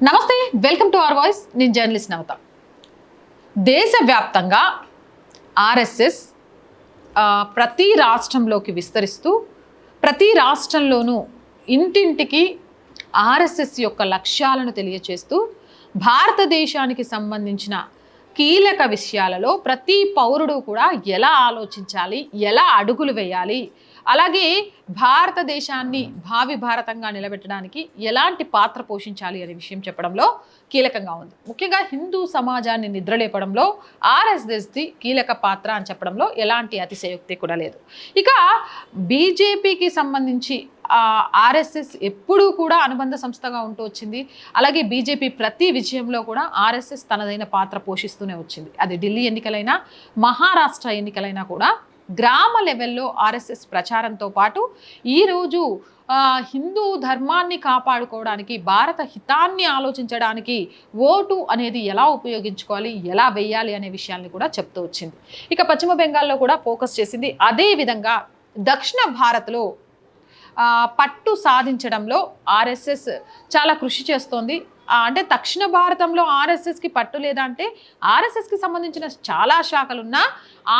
నమస్తే welcome to our voice. నేను journalist నవత. దేశవ్యాప్తంగా ఆర్ఎస్ఎస్ ప్రతి రాష్ట్రంలోకి విస్తరిస్తూ ప్రతి రాష్ట్రంలోనూ ఇంటింటికి ఆర్ఎస్ఎస్ యొక్క లక్ష్యాలను తెలియచేస్తూ భారతదేశానికి సంబంధించిన కీలక విషయాలలో ప్రతి పౌరుడు కూడా ఎలా ఆలోచించాలి ఎలా అడుగులు వేయాలి అలాగే భారతదేశాన్ని భావి భారతంగా నిలబెట్టడానికి ఎలాంటి పాత్ర పోషించాలి అనే విషయం చెప్పడంలో కీలకంగా ఉంది. ముఖ్యంగా హిందూ సమాజాన్ని నిద్రలేపడంలో ఆర్ఎస్ఎస్ది కీలక పాత్ర అని చెప్పడంలో ఎలాంటి అతిశయోక్తి కూడా లేదు. ఇక బీజేపీకి సంబంధించి ఆర్ఎస్ఎస్ ఎప్పుడూ కూడా అనుబంధ సంస్థగా ఉంటూ వచ్చింది. అలాగే బీజేపీ ప్రతి విజయంలో కూడా ఆర్ఎస్ఎస్ తనదైన పాత్ర పోషిస్తూనే వచ్చింది. అది ఢిల్లీ ఎన్నికలైనా మహారాష్ట్ర ఎన్నికలైనా కూడా గ్రామ లెవెల్లో ఆర్ఎస్ఎస్ ప్రచారంతో పాటు ఈరోజు హిందూ ధర్మాన్ని కాపాడుకోవడానికి భారత హితాన్ని ఆలోచించడానికి ఓటు అనేది ఎలా ఉపయోగించుకోవాలి ఎలా వేయాలి అనే విషయాన్ని కూడా చెప్తూ వచ్చింది. ఇక పశ్చిమ బెంగాల్లో కూడా ఫోకస్ చేసింది. అదే విధంగా దక్షిణ భారత్లో పట్టు సాధించడంలో ఆర్ఎస్ఎస్ చాలా కృషి చేస్తోంది. అంటే దక్షిణ భారతంలో ఆర్ఎస్ఎస్కి పట్టు లేదా అంటే ఆర్ఎస్ఎస్కి సంబంధించిన చాలా శాఖలున్నా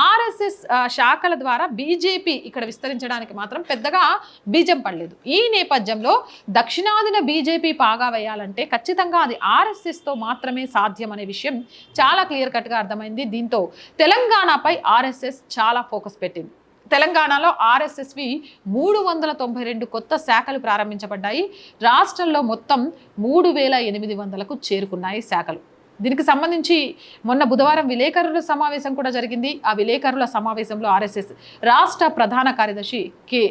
ఆర్ఎస్ఎస్ శాఖల ద్వారా బీజేపీ ఇక్కడ విస్తరించడానికి మాత్రం పెద్దగా బీజం పడలేదు. ఈ నేపథ్యంలో దక్షిణాదిన బీజేపీ పాగా వేయాలంటే ఖచ్చితంగా అది ఆర్ఎస్ఎస్తో మాత్రమే సాధ్యం అనే విషయం చాలా క్లియర్ కట్గా అర్థమైంది. దీంతో తెలంగాణపై ఆర్ఎస్ఎస్ చాలా ఫోకస్ పెట్టింది. తెలంగాణలో ఆర్ఎస్ఎస్వి మూడు వందల తొంభై రెండు కొత్త శాఖలు ప్రారంభించబడ్డాయి. రాష్ట్రంలో మొత్తం మూడు వేల ఎనిమిది వందలకు చేరుకున్నాయి శాఖలు. దీనికి సంబంధించి మొన్న బుధవారం విలేకరుల సమావేశం కూడా జరిగింది. ఆ విలేకరుల సమావేశంలో ఆర్ఎస్ఎస్ రాష్ట్ర ప్రధాన కార్యదర్శి కె.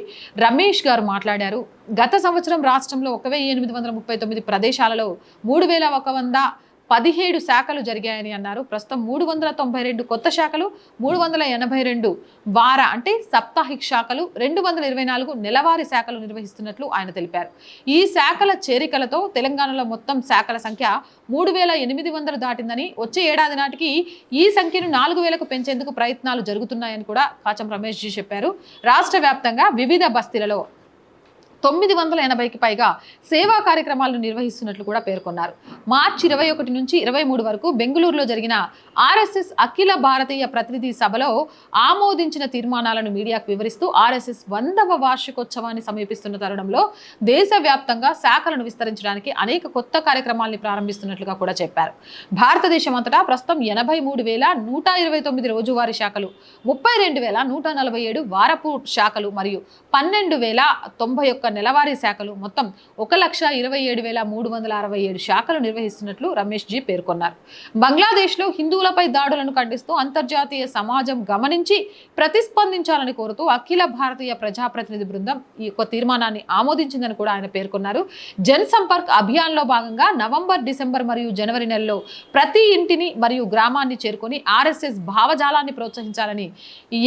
రమేష్ గారు మాట్లాడారు. గత సంవత్సరం రాష్ట్రంలో ఒక వెయ్యి ఎనిమిది వందల ముప్పై తొమ్మిది ప్రదేశాలలో మూడు వేల ఒక వంద పదిహేడు శాఖలు జరిగాయని అన్నారు. ప్రస్తుతం మూడు వందల తొంభై రెండు కొత్త శాఖలు మూడు వందల ఎనభై రెండు వార అంటే సప్తాహిక్ శాఖలు రెండు వందల ఇరవై నాలుగు నెలవారీ శాఖలు నిర్వహిస్తున్నట్లు ఆయన తెలిపారు. ఈ శాఖల చేరికలతో తెలంగాణలో మొత్తం శాఖల సంఖ్య మూడు వేల ఎనిమిది వందలు దాటిందని వచ్చే ఏడాది నాటికి ఈ సంఖ్యను నాలుగు వేలకు పెంచేందుకు ప్రయత్నాలు జరుగుతున్నాయని కూడా కాచం రమేష్ జీ చెప్పారు. రాష్ట్ర వ్యాప్తంగా వివిధ బస్తీలలో తొమ్మిది వందల ఎనభైకి పైగా సేవా కార్యక్రమాలను నిర్వహిస్తున్నట్లు కూడా పేర్కొన్నారు. మార్చి ఇరవై ఒకటి నుంచి ఇరవై మూడు వరకు బెంగళూరులో జరిగిన ఆర్ఎస్ఎస్ అఖిల భారతీయ ప్రతినిధి సభలో ఆమోదించిన తీర్మానాలను మీడియాకు వివరిస్తూ ఆర్ఎస్ఎస్ వందవ వార్షికోత్సవాన్ని సమీపిస్తున్న తరుణంలో దేశవ్యాప్తంగా శాఖలను విస్తరించడానికి అనేక కొత్త కార్యక్రమాలను ప్రారంభిస్తున్నట్లుగా కూడా చెప్పారు. భారతదేశం అంతటా ప్రస్తుతం ఎనభై మూడు వేల నూట ఇరవై తొమ్మిది రోజువారీ శాఖలు ముప్పై రెండు వేల నూట నలభై ఏడు వారపు శాఖలు మరియు పన్నెండు వేల తొంభై ఒక్క నెలవారీ శాఖలు మొత్తం ఒక లక్ష ఇరవై ఏడు వేల మూడు వందల అరవై ఏడు శాఖలు నిర్వహిస్తున్నట్లు రమేష్ జీ పేర్కొన్నారు. బంగ్లాదేశ్లో హిందువులపై దాడులను ఖండిస్తూ అంతర్జాతీయ సమాజం గమనించి ప్రతిస్పందించాలని కోరుతూ అఖిల భారతీయ ప్రజాప్రతినిధి బృందం ఈ యొక్క తీర్మానాన్ని ఆమోదించిందని కూడా ఆయన పేర్కొన్నారు. జన్ సంపర్క్ అభియాన్లో భాగంగా నవంబర్ డిసెంబర్ మరియు జనవరి నెలలో ప్రతి ఇంటిని మరియు గ్రామాన్ని చేరుకొని ఆర్ఎస్ఎస్ భావజాలాన్ని ప్రోత్సహించాలని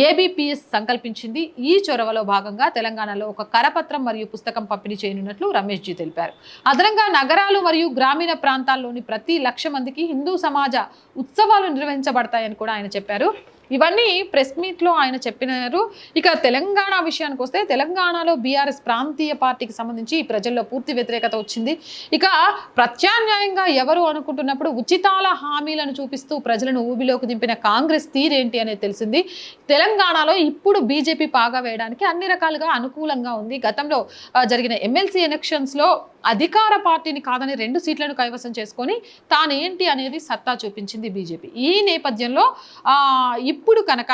ఏబిపిఎస్ సంకల్పించింది. ఈ చొరవలో భాగంగా తెలంగాణలో ఒక కరపత్రం మరియు పుస్తకం పంపిణీ చేయనున్నట్లు రమేష్ జీ తెలిపారు. అదనంగా నగరాలు మరియు గ్రామీణ ప్రాంతాల్లోని ప్రతి లక్ష మందికి హిందూ సమాజ ఉత్సవాలు నిర్వహించబడతాయని కూడా ఆయన చెప్పారు. ఇవన్నీ ప్రెస్ మీట్లో ఆయన చెప్పినారు. ఇక తెలంగాణ విషయానికి వస్తే తెలంగాణలో బీఆర్ఎస్ ప్రాంతీయ పార్టీకి సంబంధించి ప్రజల్లో పూర్తి వ్యతిరేకత వచ్చింది. ఇక ప్రత్యామ్నాయంగా ఎవరు అనుకుంటున్నప్పుడు ఉచితాల హామీలను చూపిస్తూ ప్రజలను ఊబిలోకి దింపిన కాంగ్రెస్ తీరేంటి అనేది తెలిసింది. తెలంగాణలో ఇప్పుడు బీజేపీ పాగా వేయడానికి అన్ని రకాలుగా అనుకూలంగా ఉంది. గతంలో జరిగిన ఎమ్మెల్సీ ఎలక్షన్స్లో అధికార పార్టీని కాదని రెండు సీట్లను కైవసం చేసుకొని తాను ఏంటి అనేది సత్తా చూపించింది బీజేపీ. ఈ నేపథ్యంలో ఇప్పుడు కనుక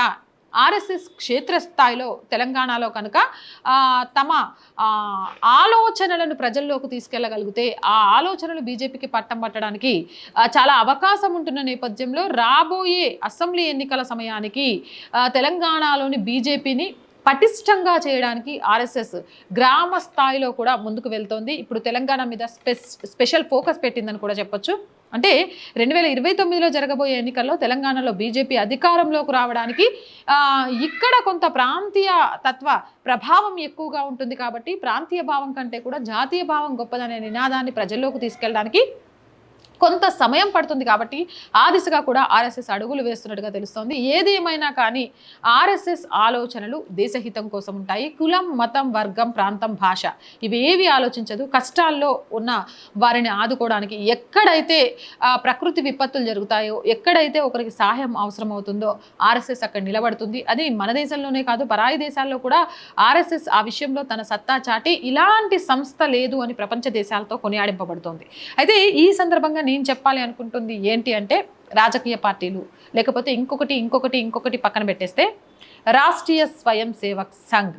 ఆర్ఎస్ఎస్ క్షేత్రస్థాయిలో తెలంగాణలో కనుక తమ ఆలోచనలను ప్రజల్లోకి తీసుకెళ్ళగలిగితే ఆ ఆలోచనలు బీజేపీకి పట్టం పట్టడానికి చాలా అవకాశం ఉంటున్న నేపథ్యంలో రాబోయే అసెంబ్లీ ఎన్నికల సమయానికి తెలంగాణలోని బీజేపీని పటిష్టంగా చేయడానికి ఆర్ఎస్ఎస్ గ్రామ స్థాయిలో కూడా ముందుకు వెళ్తోంది. ఇప్పుడు తెలంగాణ మీద స్పెషల్ ఫోకస్ పెట్టిందని కూడా చెప్పొచ్చు. అంటే రెండు వేల ఇరవై తొమ్మిదిలో జరగబోయే ఎన్నికల్లో తెలంగాణలో బీజేపీ అధికారంలోకి రావడానికి ఇక్కడ కొంత ప్రాంతీయ తత్వ ప్రభావం ఎక్కువగా ఉంటుంది కాబట్టి ప్రాంతీయ భావం కంటే కూడా జాతీయ భావం గొప్పదనే నినాదాన్ని ప్రజల్లోకి తీసుకెళ్ళడానికి కొంత సమయం పడుతుంది కాబట్టి ఆ దిశగా కూడా ఆర్ఎస్ఎస్ అడుగులు వేస్తున్నట్టుగా తెలుస్తోంది. ఏది ఏమైనా కానీ ఆర్ఎస్ఎస్ ఆలోచనలు దేశహితం కోసం ఉంటాయి. కులం మతం వర్గం ప్రాంతం భాష ఇవేవి ఆలోచించదు. కష్టాల్లో ఉన్న వారిని ఆదుకోవడానికి ఎక్కడైతే ప్రకృతి విపత్తులు జరుగుతాయో ఎక్కడైతే ఒకరికి సహాయం అవసరం అవుతుందో ఆర్ఎస్ఎస్ అక్కడ నిలబడుతుంది. అది మన దేశంలోనే కాదు పరాయి దేశాల్లో కూడా ఆర్ఎస్ఎస్ ఆ విషయంలో తన సత్తా చాటి ఇలాంటి సంస్థ లేదు అని ప్రపంచ దేశాలతో కొనియాడింపబడుతోంది. అయితే ఈ సందర్భంగా నేను చెప్పాలి అనుకుంటుంది ఏంటి అంటే రాజకీయ పార్టీలు. లేకపోతే ఇంకొకటి ఇంకొకటి ఇంకొకటి పక్కన పెట్టేస్తే రాష్ట్రీయ స్వయం సేవక్ సంఘ్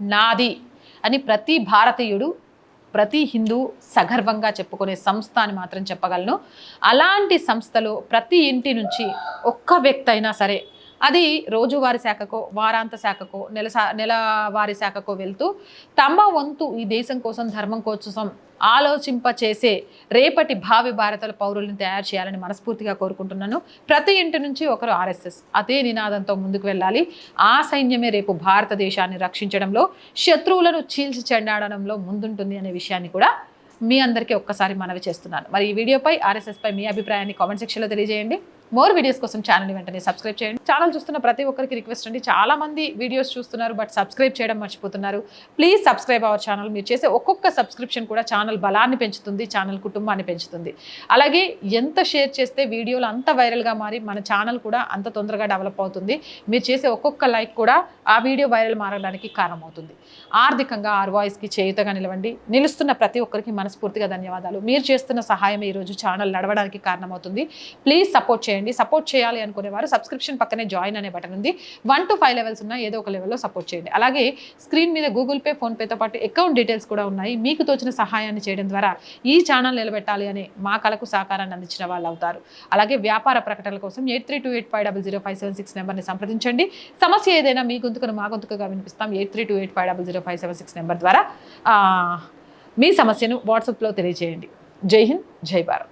నాది అని ప్రతి భారతీయుడు ప్రతి హిందూ సగర్వంగా చెప్పుకునే సంస్థ అని మాత్రం చెప్పగలను. అలాంటి సంస్థలో ప్రతి ఇంటి నుంచి ఒక్క వ్యక్తి అయినా సరే అది రోజువారి శాఖకో వారాంత శాఖకో నెల సా నెలవారి శాఖకో వెళ్తూ తమ వంతు ఈ దేశం కోసం ధర్మం కోసం ఆలోచింప చేసే రేపటి భావి భారతల పౌరుల్ని తయారు చేయాలని మనస్ఫూర్తిగా కోరుకుంటున్నాను. ప్రతి ఇంటి నుంచి ఒకరు ఆర్ఎస్ఎస్. అదే నినాదంతో ముందుకు వెళ్ళాలి. ఆ సైన్యమే రేపు భారతదేశాన్ని రక్షించడంలో శత్రువులను చీల్చి చెండాడడంలో ముందుంటుంది అనే విషయాన్ని కూడా మీ అందరికీ ఒక్కసారి మనవి చేస్తున్నాను. మరి ఈ వీడియోపై ఆర్ఎస్ఎస్పై మీ అభిప్రాయాన్ని కామెంట్ సెక్షన్లో తెలియజేయండి. మోర్ వీడియోస్ కోసం ఛానల్ని వెంటనే సబ్స్క్రైబ్ చేయండి. ఛానల్ చూస్తున్న ప్రతి ఒక్కరికి రిక్వెస్ట్ అండి. చాలా మంది వీడియోస్ చూస్తున్నారు బట్ సబ్స్క్రైబ్ చేయడం మర్చిపోతున్నారు. ప్లీజ్ సబ్స్క్రైబ్ అవర్ ఛానల్ మీరు చేసే ఒక్కొక్క సబ్స్క్రిప్షన్ కూడా ఛానల్ బలాన్ని పెంచుతుంది ఛానల్ కుటుంబాన్ని పెంచుతుంది. అలాగే ఎంత షేర్ చేస్తే వీడియోలు అంత వైరల్గా మారి మన ఛానల్ కూడా అంత తొందరగా డెవలప్ అవుతుంది. మీరు చేసే ఒక్కొక్క లైక్ కూడా ఆ వీడియో వైరల్ మారడానికి కారణమవుతుంది. ఆర్థికంగా ఆర్ వాయిస్కి చేయుతగా నిలవండి. నిలుస్తున్న ప్రతి ఒక్కరికి మనస్ఫూర్తిగా ధన్యవాదాలు. మీరు చేస్తున్న సహాయం ఈరోజు ఛానల్ నడవడానికి కారణమవుతుంది. ప్లీజ్ సపోర్ట్ చేయండి. సపోర్ట్ చేయాలి అనుకునే వారు సబ్స్క్రిప్షన్ పక్కనే జాయిన్ అనే బటన్ ఉంది. వన్ టు ఫైవ్ లెవెల్స్ ఉన్న ఏదో ఒక లెవెల్లో సపోర్ట్ చేయండి. అలాగే స్క్రీన్ మీద గూగుల్ పే ఫోన్పేతో పాటు అకౌంట్ డీటెయిల్స్ కూడా ఉన్నాయి. మీకు తోచిన సహాయాన్ని చేయడం ద్వారా ఈ ఛానల్ నిలబెట్టాలి అనే మా కళకు సహకారాన్ని అందించిన వాళ్ళు అవుతారు. అలాగే వ్యాపార ప్రకటనల కోసం eight three two eight five double zero five seven six నెంబర్ని సంప్రదించండి. సమస్య ఏదైనా మీ గొంతుకను మా గొంతుకగా వినిపిస్తాం. Eight three two eight five double zero five seven six number ద్వారా మీ సమస్యను వాట్సాప్లో తెలియజేయండి. జై హింద్ జై భారత్.